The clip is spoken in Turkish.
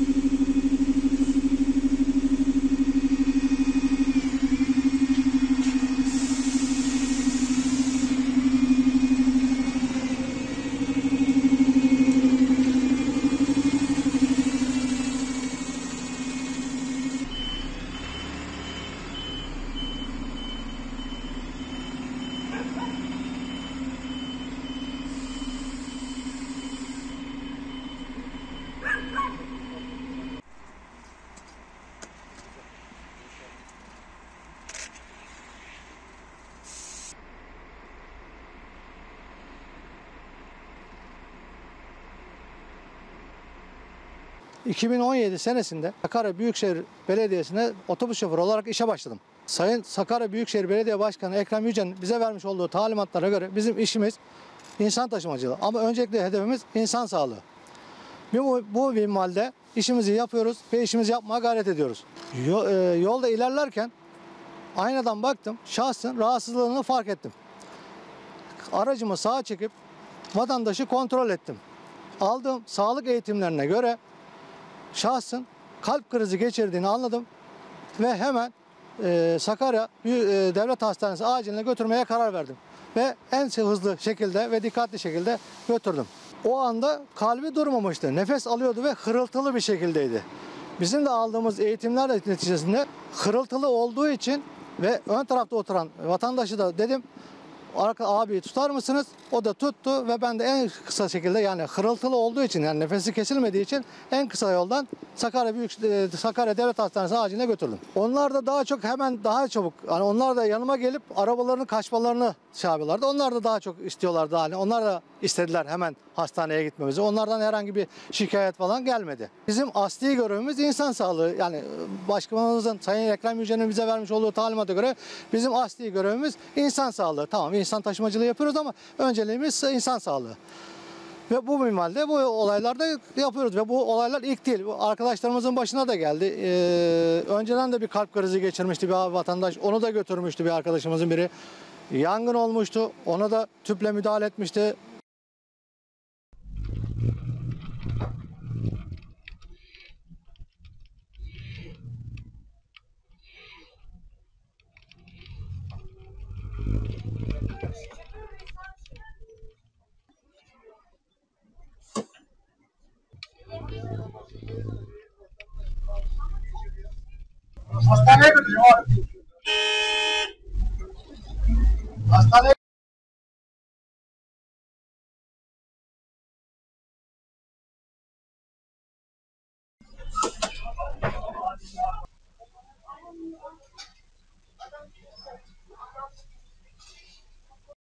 you ...2017 senesinde Sakarya Büyükşehir Belediyesi'ne otobüs şoförü olarak işe başladım. Sayın Sakarya Büyükşehir Belediye Başkanı Ekrem Yücel'in bize vermiş olduğu talimatlara göre bizim işimiz insan taşımacılığı. Ama öncelikle hedefimiz insan sağlığı. Bu, bu minvalde işimizi yapıyoruz ve işimizi yapmaya gayret ediyoruz. Yo- e, yolda ilerlerken aynadan baktım, şahsın rahatsızlığını fark ettim. Aracımı sağa çekip vatandaşı kontrol ettim. Aldığım sağlık eğitimlerine göre şahsın kalp krizi geçirdiğini anladım ve hemen e, Sakarya e, Devlet Hastanesi aciline götürmeye karar verdim. Ve en hızlı şekilde ve dikkatli şekilde götürdüm. O anda kalbi durmamıştı. Nefes alıyordu ve hırıltılı bir şekildeydi. Bizim de aldığımız eğitimler neticesinde hırıltılı olduğu için ve ön tarafta oturan vatandaşı da dedim arka abiyi tutar mısınız? O da tuttu ve ben de en kısa şekilde yani hırıltılı olduğu için yani nefesi kesilmediği için en kısa yoldan Sakarya Büyük e, Sakarya Devlet Hastanesi aciline götürdüm. Onlar da daha çok hemen daha çabuk hani onlar da yanıma gelip arabalarının kaçmalarını şey. Onlar da daha çok istiyorlardı hani onlar da istediler hemen hastaneye gitmemizi. Onlardan herhangi bir şikayet falan gelmedi. Bizim asli görevimiz insan sağlığı. Yani e, başkanımızın Sayın Ekrem Yücel'in bize vermiş olduğu talimata göre bizim asli görevimiz insan sağlığı. Tamam insan taşımacılığı yapıyoruz ama önceliğimiz insan sağlığı. Ve bu minvalde bu olaylarda yapıyoruz ve bu olaylar ilk değil. Bu arkadaşlarımızın başına da geldi. Ee, önceden de bir kalp krizi geçirmişti bir vatandaş. Onu da götürmüştü bir arkadaşımızın biri. Yangın olmuştu. Ona da tüple müdahale etmişti. Hastaneye götürüyor abi. Hastaneye